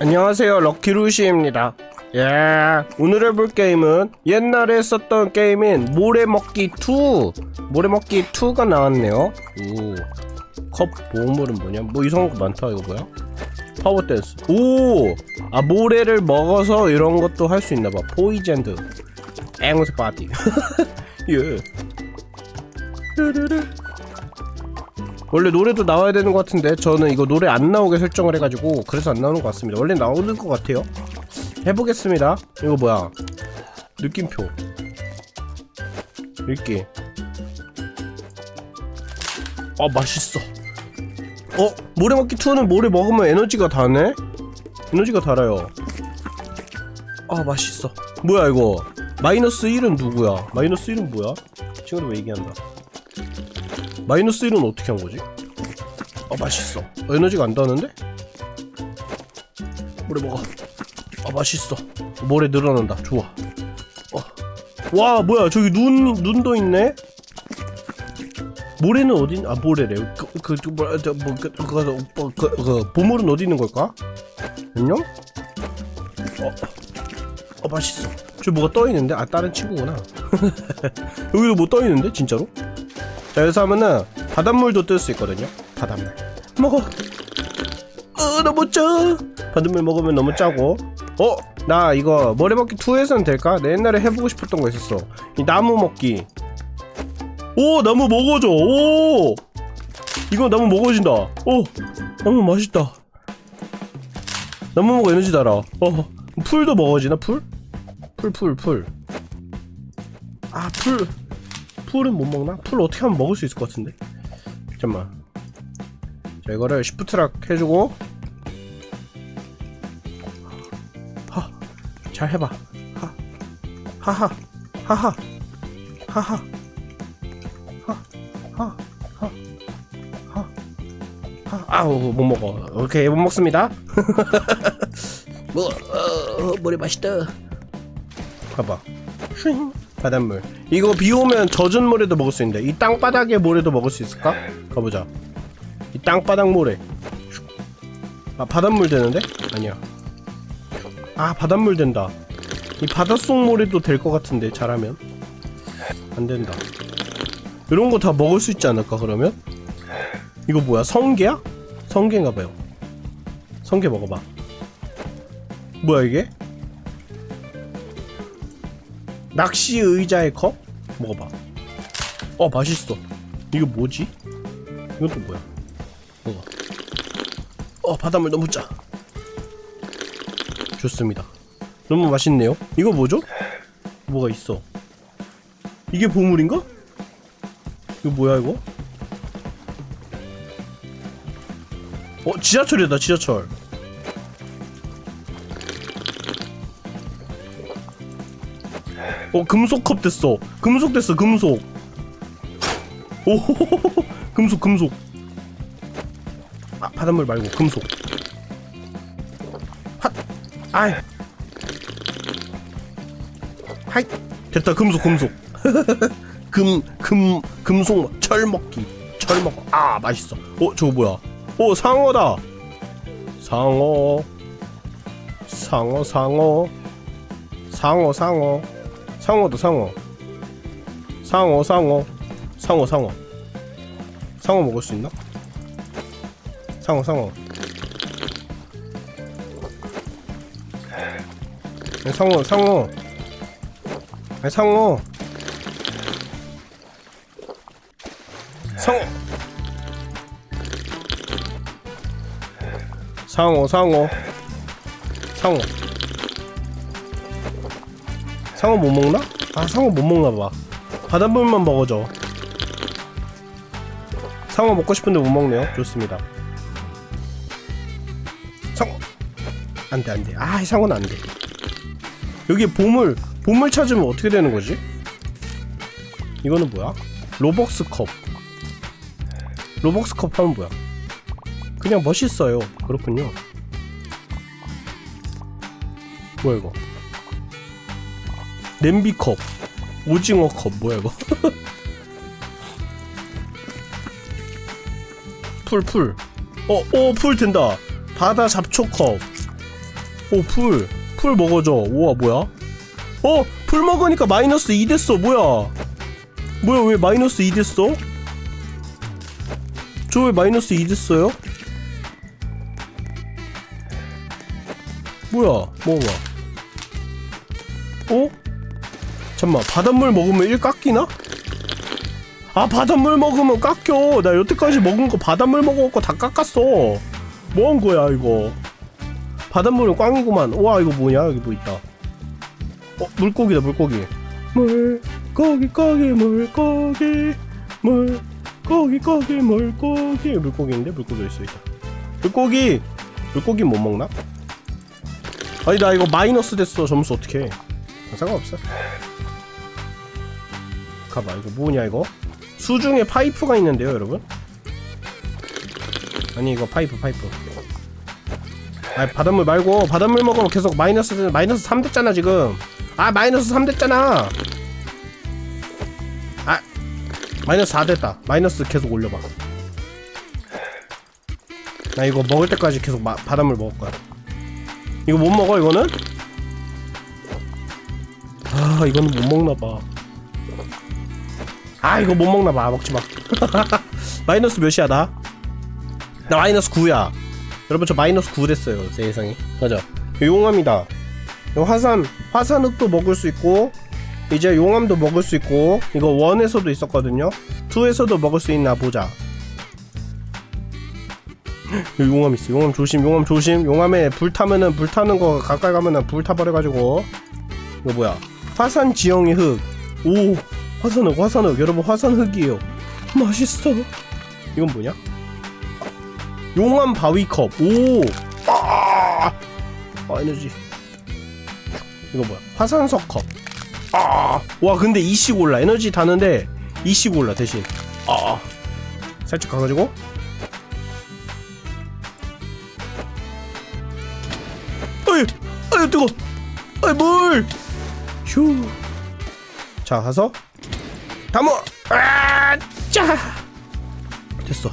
안녕하세요 럭키루시입니다. 예 오늘 해볼 게임은 옛날에 했었던 게임인 모래먹기2 모래먹기2가 나왔네요. 오컵 보물은 뭐냐? 뭐 이상한 거 많다 이거 뭐야? 파워댄스. 오아 모래를 먹어서 이런 것도 할 수 있나봐. 포이젠드. 앵무새 파티. 예. 원래 노래도 나와야 되는 것 같은데 저는 이거 노래 안 나오게 설정을 해가지고 그래서 안 나오는 것 같습니다. 원래 나오는 것 같아요. 해보겠습니다. 이거 뭐야? 느낌표. 읽기. 아 맛있어. 어? 모래먹기 2는 모래 먹으면 에너지가 다네? 에너지가 달아요. 아 맛있어. 뭐야 이거? 마이너스 1은 누구야? 마이너스 1은 뭐야? 친구들 왜 얘기한다 마이너스 1은 어떻게 한 거지? 아 맛있어 어, 에너지가 안 닿는데? 모래 먹어 아 맛있어 모래 늘어난다 좋아 어. 와 뭐야 저기 눈 눈도 있네 모래는 어디 아 모래래 그그 그, 그, 그, 그, 그 보물은 어디 있는 걸까? 안녕? 어, 어 맛있어 저 뭐가 떠 있는데 아 다른 친구구나 여기도 뭐 떠 있는데 진짜로? 자 여기서 하면은 바닷물도 뜰 수 있거든요. 바닷물. 먹어. 어 너무 짜. 바닷물 먹으면 너무 짜고. 어? 나 이거 머리먹기 2에서는 될까? 내 옛날에 해보고 싶었던 거 있었어. 이 나무 먹기. 오 나무 먹어줘. 오. 이거 나무 먹어진다. 오 나무 맛있다. 나무 먹어 에너지 달아. 어 풀도 먹어지나 풀? 풀 풀 풀. 아 풀 풀은 못 먹나? 풀 어떻게 하면 먹을 수 있을 것 같은데 잠깐만 자 이거를 시프트락 해주고 하, 잘 해봐 하, 하하 하하 하하 하, 하, 하, 하, 하. 아우 못 먹어 오케이 못 먹습니다 뭐 어, 머리 맛있다 봐봐 슈잉 바닷물. 이거 비 오면 젖은 모래도 먹을 수 있는데 이 땅바닥의 모래도 먹을 수 있을까? 가보자. 이 땅바닥 모래. 아 바닷물 되는데? 아니야. 아 바닷물 된다. 이 바닷속 모래도 될 것 같은데 잘하면? 안 된다. 이런 거 다 먹을 수 있지 않을까 그러면? 이거 뭐야? 성게야? 성게인가봐요. 성게 먹어봐. 뭐야 이게? 낚시 의자의 컵? 먹어봐. 어 맛있어. 이거 뭐지? 이건 또 뭐야? 먹어. 어 바닷물 너무 짜. 좋습니다. 너무 맛있네요. 이거 뭐죠? 뭐가 있어? 이게 보물인가? 이거 뭐야 이거? 어 지하철이다 지하철. 어 금속컵 됐어. 금속 됐어 금속. 오 금속 금속. 아 바닷물 말고 금속. 핫 아이. 하이. 됐다 금속 금속. 금 금 금속 철 먹기. 철 먹어 아 맛있어. 어 저거 뭐야? 어 상어다. 상어. 상어 상어. 상어 상어 상어도 상어 상어 상어 상어 상어 상어 먹을 수 있나? 상어 상어 아니, 상어 상어 아니, 상어 상어 상어 상어 상어 상어 못 먹나? 아 상어 못 먹나 봐. 바닷물만 먹어줘. 상어 먹고 싶은데 못 먹네요. 좋습니다. 상어 안돼 안돼. 아 상어는 안돼. 여기 보물 보물 찾으면 어떻게 되는 거지? 이거는 뭐야? 로벅스 컵. 로벅스 컵 하면 뭐야? 그냥 멋있어요. 그렇군요. 뭐야 이거? 냄비컵 오징어컵 뭐야 이거 풀풀 어 오 풀 된다 바다 잡초컵 오, 풀. 풀 먹어줘. 우와, 뭐야? 어, 풀 먹으니까 마이너스 2 됐어. 뭐야? 뭐야, 왜 마이너스 2 됐어? 저 왜 마이너스 2 됐어요? 뭐야, 먹어봐. 어? 잠만, 바닷물 먹으면 1 깎이나? 아, 바닷물 먹으면 깎여. 나 여태까지 먹은 거 바닷물 먹어갖고 다 깎았어. 뭐 한 거야, 이거? 바닷물은 꽝이구만. 와, 이거 뭐냐? 여기 뭐 있다. 어, 물고기다, 물고기. 물고기, 고기, 물고기, 물고기, 고기, 물고기. 물고기인데? 물고기 있어, 있다. 물고기! 물고기 못 먹나? 아니, 나 이거 마이너스 됐어. 점수 어떻게 상관없어. 가봐, 이거 뭐냐, 이거? 수중에 파이프가 있는데요, 여러분? 아니, 이거 파이프, 파이프. 아 바닷물 말고 바닷물 먹으면 계속 마이너스 마이너스 3 됐잖아 지금 아 마이너스 3 됐잖아 아 마이너스 4 됐다 마이너스 계속 올려봐 나 이거 먹을 때까지 계속 마, 바닷물 먹을 거야 이거 못 먹어 이거는? 아 이거는 못 먹나봐 아 이거 못 먹나 봐. 먹지 마. 마이너스 몇이야 나? 나 마이너스 9야. 여러분 저 마이너스 9 됐어요 세상에 맞아. 용암이다. 화산 화산흙도 먹을 수 있고 이제 용암도 먹을 수 있고 이거 원에서도 있었거든요. 2에서도 먹을 수 있나 보자. 용암 있어. 용암 조심 용암 조심. 용암에 불 타면은 불 타는 거 가까이 가면은 불 타버려가지고. 이거 뭐야? 화산 지형의 흙오 화산흙 화산흙. 여러분 화산흙이에요. 맛있어. 이건 뭐냐? 용암 바위컵. 오! 아! 아 에너지. 이거 뭐야? 화산석 컵. 아! 와 근데 이씩 올라. 에너지 다는데 이씩 올라 대신. 아! 살짝 가가지고. 어이 어이 뜨거. 어이 물휴자 가서 담어 아짜! 됐어.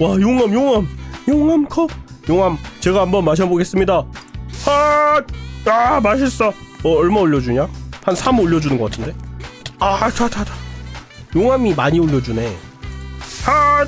와 용암 용암. 용암 컵? 용암 제가 한번 마셔보겠습니다. 아, 아 맛있어. 어 얼마 올려주냐? 한 3 올려주는 것 같은데? 아자자자 용암이 많이 올려주네. 아,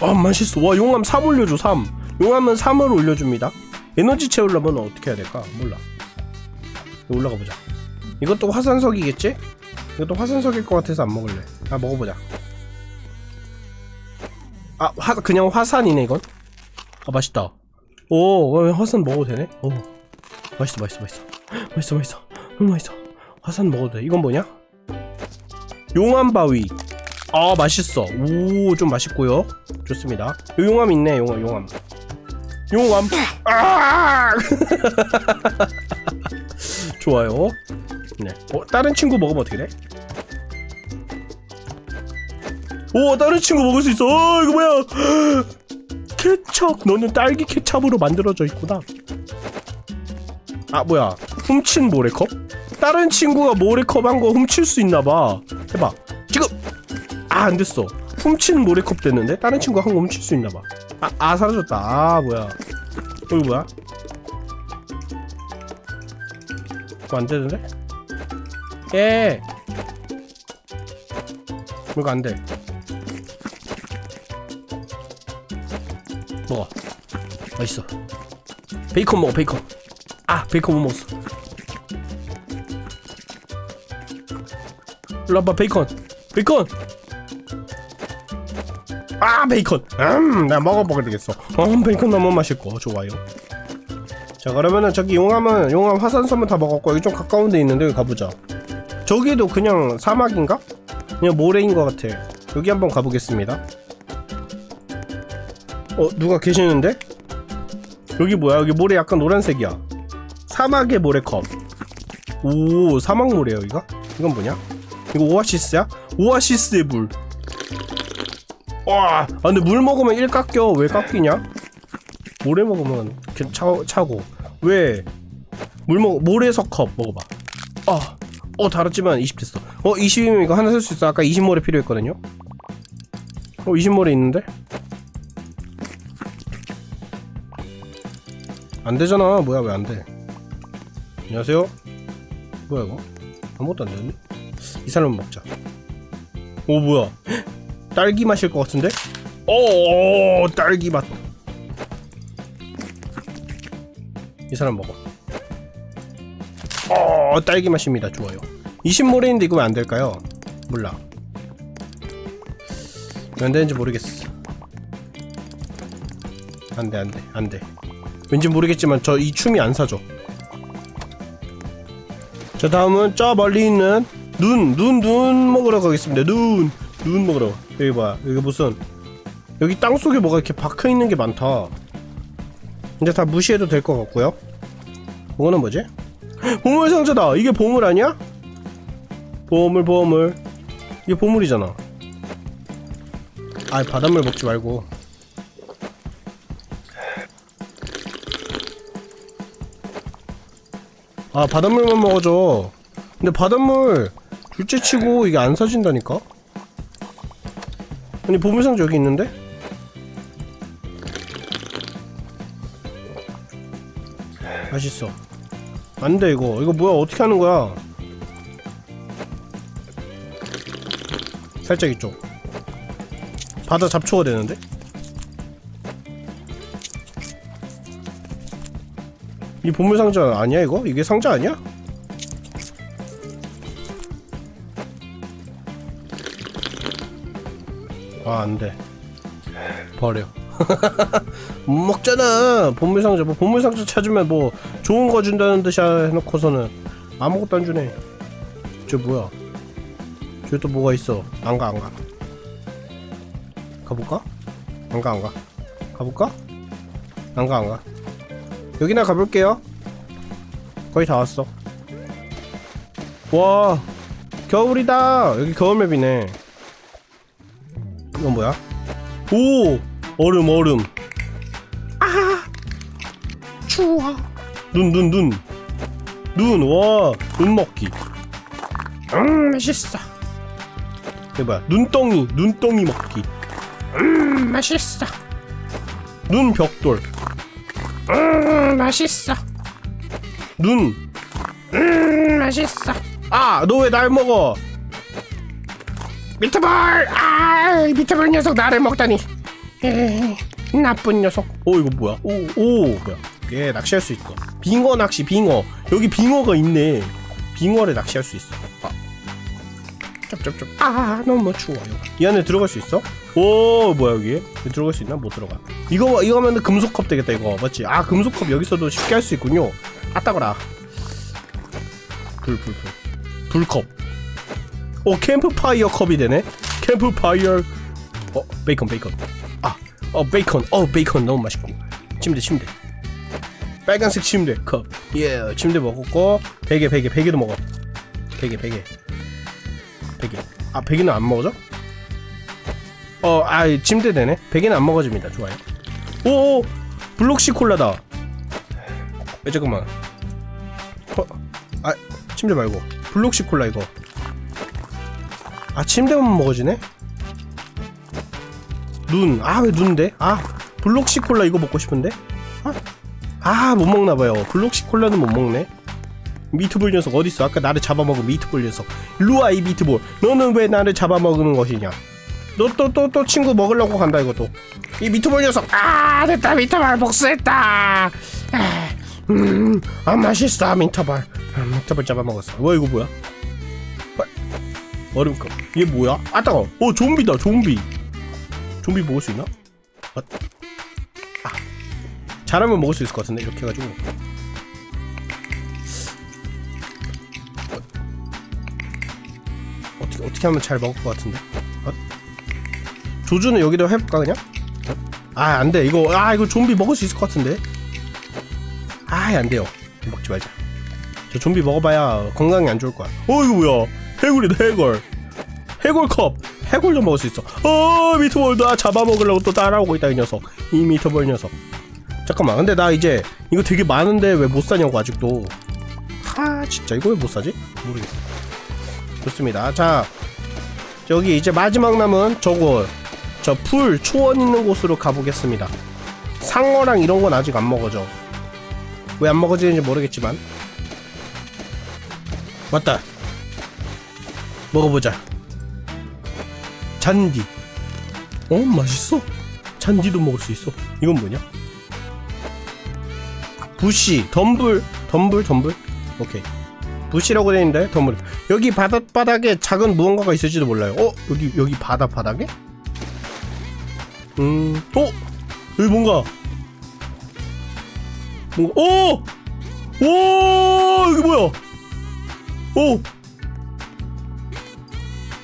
아 맛있어. 와 용암 3 올려줘 3 용암은 3을 올려줍니다. 에너지 채우려면 어떻게 해야 될까? 몰라. 올라가 보자. 이것도 화산석이겠지 이것도 화산석일 것 같아서 안 먹을래 아 먹어보자 아, 화, 그냥 화산이네, 이건? 아, 맛있다. 오, 와, 화산 먹어도 되네? 오. 맛있어, 맛있어, 맛있어. 맛있어, 맛있어. 너무 맛있어. 화산 먹어도 돼. 이건 뭐냐? 용암바위. 아, 맛있어. 오, 좀 맛있고요 좋습니다. 요 용암 있네, 용암, 용암. 용암. 아! 좋아요. 네. 어, 다른 친구 먹으면 어떻게 돼? 오 다른 친구 먹을 수 있어. 어 이거 뭐야? 케찹 너는 딸기 케찹으로 만들어져 있구나. 아 뭐야? 훔친 모래컵? 다른 친구가 모래컵 한 거 훔칠 수 있나 봐. 해봐. 지금! 아 안 됐어. 훔친 모래컵 됐는데 다른 친구가 한 거 훔칠 수 있나 봐. 아, 아 사라졌다. 아 뭐야? 이거 뭐야? 이거 안되는데? 예. 이거 안돼. 먹어. 맛있어. 베이컨 먹어 베이컨. 아 베이컨 못 먹었어. 일로 와봐 베이컨. 베이컨! 아 베이컨. 음 나 먹어보게 되겠어. 음 베이컨 너무 맛있고. 좋아요. 자 그러면은 저기 용암은 용암 화산섬은 다 먹었고 여기 좀 가까운 데 있는데 여기 가보자 저기도 그냥 사막인가? 그냥 모래인 것 같아 여기 한번 가보겠습니다 어 누가 계시는데? 여기 뭐야 여기 모래 약간 노란색이야 사막의 모래컵 오 사막 모래야 여기가? 이건 뭐냐? 이거 오아시스야? 오아시스의 물 와, 아 근데 물 먹으면 1 깎여 왜 깎이냐? 모래 먹으면 차, 차고 왜? 물 먹, 모래석 컵 먹어봐 아, 어 달았지만 20 됐어 어 20이면 이거 하나 살 수 있어 아까 20모래 필요했거든요 어 20모래 있는데? 안 되잖아. 뭐야 왜 안 돼? 안녕하세요. 뭐야 이거? 아무것도 안 되는데? 이 사람 먹자. 오 뭐야? 헉, 딸기 맛일 것 같은데? 오 딸기 맛. 이 사람 먹어. 어 딸기 맛입니다. 좋아요. 20모레인데 이거 왜 안 될까요? 몰라. 왜 안 되는지 모르겠어. 안 돼, 안 돼, 안 돼. 왠지 모르겠지만 저 이 춤이 안 사죠. 자, 다음은 저 멀리 있는 눈, 눈, 눈 먹으러 가겠습니다. 눈, 눈 먹으러. 여기 봐, 여기 무슨 여기 땅 속에 뭐가 이렇게 박혀 있는 게 많다. 이제 다 무시해도 될 것 같고요. 이거는 뭐지? 보물 상자다. 이게 보물 아니야? 보물, 보물. 이게 보물이잖아. 아, 바닷물 먹지 말고. 아 바닷물만 먹어줘 근데 바닷물 둘째 치고 이게 안 사진다니까 아니 보물상자 여기 있는데? 맛있어 안돼 이거 이거 뭐야 어떻게 하는 거야 살짝 이쪽 바다 잡초가 되는데? 이 보물 상자 아니야 이거? 이게 상자 아니야? 아 안돼 버려 못 먹잖아 보물 상자 뭐 보물 상자 찾으면 뭐 좋은 거 준다는 듯이 해놓고서는 아무것도 안 주네 저 뭐야 저기 또 뭐가 있어 안 가 안가 가볼까? 안가 안가 가볼까? 안가 안가 여기나 가볼게요. 거의 다 왔어. 와, 겨울이다. 여기 겨울맵이네. 이건 뭐야? 오, 얼음 얼음. 아, 추워. 눈 눈 눈. 눈, 와, 눈 먹기. 음, 맛있어. 뭐야? 눈덩이, 눈덩이 먹기. 음, 맛있어. 눈 벽돌. 음 맛있어. 눈. 음 맛있어. 아 너 왜 날 먹어? 미트볼! 아 미트볼 녀석 나를 먹다니. 에이, 나쁜 녀석. 오 이거 뭐야? 오오 뭐야? 얘 낚시할 수 있어. 빙어 낚시 빙어. 여기 빙어가 있네. 빙어를 낚시할 수 있어. 아. 쩝쩝쩝 아 너무 추워요 이 안에 들어갈 수 있어? 오 뭐야 여기 들어갈 수 있나? 못 들어가. 이거 이거 하면 금속컵 되겠다 이거. 맞지? 아 금속컵 여기서도 쉽게 할 수 있군요. 아따거라. 불 불 불. 불컵. 오 캠프파이어 컵이 되네? 캠프파이어. 어 베이컨 베이컨. 아어 베이컨. 어 베이컨 너무 맛있고. 침대 침대. 빨간색 침대 컵예 침대 먹었고. 베개 베개 베개도 먹어. 베개 베개 아 베개는 안 먹어져? 어, 아, 침대 되네. 베개는 안 먹어집니다. 좋아요. 오, 블록시 콜라다. 에, 잠깐만. 어, 아, 침대 말고. 블록시 콜라 이거. 아, 침대만 먹어지네? 눈. 아, 왜 눈인데? 아, 블록시 콜라 이거 먹고 싶은데? 아, 아, 못 먹나봐요. 블록시 콜라는 못 먹네. 미트볼 녀석 어딨어? 아까 나를 잡아먹은 미트볼 녀석. 일로와, 이 미트볼. 너는 왜 나를 잡아먹는 것이냐? 너또또 또 친구 먹으려고 간다 이것도. 이 미트볼 녀석. 아 됐다. 미트볼 복수했다. 아, 음, 아 맛있어. 미트볼 아, 미트볼 잡아먹었어. 와 이거 뭐야? 아, 얼음컵 이게 뭐야? 아 따가워. 어 좀비다 좀비. 좀비 먹을 수 있나? 아, 아. 잘하면 먹을 수 있을 것 같은데 이렇게 해가지고 어, 어떻게 하면 잘 먹을 것 같은데? 어? 조주는 여기다 해볼까 그냥? 아 안돼. 이거 아 이거 좀비 먹을 수 있을 것 같은데? 아 안돼요. 먹지 말자. 저 좀비 먹어봐야 건강에 안 좋을 거야. 어 이거 뭐야? 해골이다 해골. 해골컵. 해골도 먹을 수 있어. 어 미트볼 나 잡아먹으려고 또 따라오고 있다 이 녀석. 이 미트볼 녀석. 잠깐만. 근데 나 이제 이거 되게 많은데 왜 못 사냐고 아직도. 하 진짜 이거 왜 못 사지? 모르겠어 좋습니다. 자 여기 이제 마지막 남은 저곳 저풀 초원 있는 곳으로 가보겠습니다. 상어랑 이런 건 아직 안 먹어져. 왜 안 먹어지는지 모르겠지만. 맞다. 먹어보자. 잔디. 어 맛있어? 잔디도 먹을 수 있어? 이건 뭐냐? 부시. 덤불 덤불 덤불 오케이 부시라고 되어있는데 덤불 여기 바닷바닥에 작은 무언가가 있을지도 몰라요 어 여기 여기 바다 바닥에 음 어? 여기 뭔가 뭔가 오! 오! 여기 뭐야 오!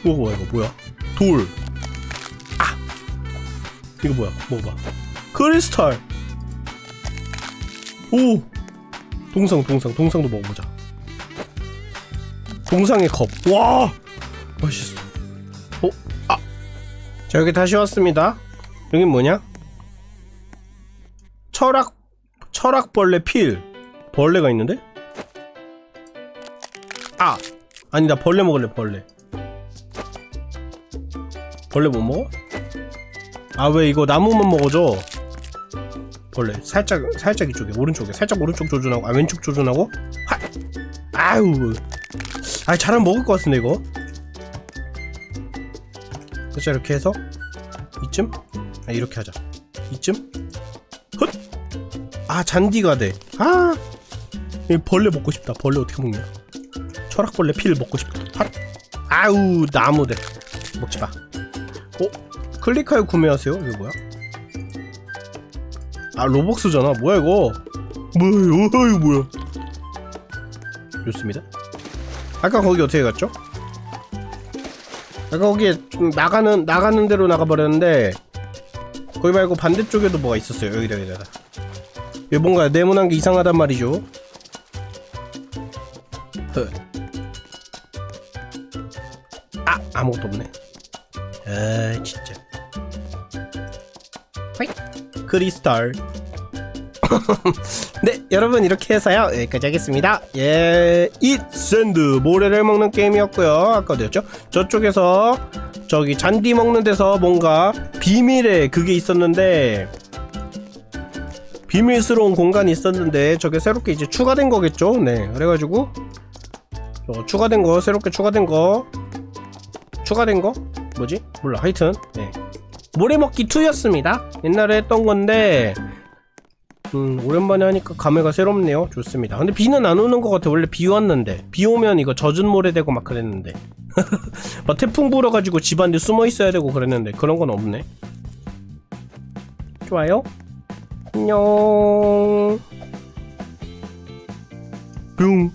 이거 뭐야 이거 뭐야 돌 아! 이거 뭐야 먹어봐 크리스탈 오! 동상 동상 동상도 먹어보자 동상의 컵 와! 맛있어 어? 아! 자 여기 다시 왔습니다 여긴 뭐냐? 철학 철학벌레 필 벌레가 있는데? 아! 아니다 벌레 먹을래 벌레 벌레 못 먹어? 아 왜 이거 나무만 먹어줘 벌레 살짝 살짝 이쪽에 오른쪽에 살짝 오른쪽 조준하고 아 왼쪽 조준하고 하 아유 아 잘하면 먹을 것 같은데 이거? 그래서 이렇게 해서 이쯤? 아 이렇게 하자. 이쯤? 헛 아 잔디가 돼 아! 벌레 먹고 싶다. 벌레 어떻게 먹냐? 철학벌레 피를 먹고 싶다. 핫 아우 나무들 먹지 마. 어? 클릭하여 구매하세요? 이거 뭐야? 아 로벅스잖아. 뭐야 이거? 뭐야 이거? 뭐야? 좋습니다 아까 거기 어떻게 갔죠? 아까 거기에 좀 나가는 나가는 대로 나가 버렸는데 거기 말고 반대쪽에도 뭐가 있었어요 여기다 여기다 여기 뭔가 네모난 게 이상하단 말이죠? 흐. 아 아무것도 없네. 아 진짜. 크리스탈. 네 여러분 이렇게 해서요. 여기까지 하겠습니다. 예 이샌드 모래를 먹는 게임이었고요. 아까 어디였죠? 저쪽에서 저기 잔디 먹는 데서 뭔가 비밀의 그게 있었는데 비밀스러운 공간이 있었는데 저게 새롭게 이제 추가된 거겠죠? 네 그래가지고 저 추가된 거 새롭게 추가된 거. 추가된 거? 뭐지? 몰라. 하여튼 네. 모래먹기 2였습니다. 옛날에 했던 건데 음 오랜만에 하니까 감회가 새롭네요. 좋습니다. 근데 비는 안 오는 것 같아 원래 비 왔는데. 비 오면 이거 젖은 모래 되고 막 그랬는데. 막 태풍 불어가지고 집안에 숨어 있어야 되고 그랬는데 그런 건 없네. 좋아요. 안녕. 뿅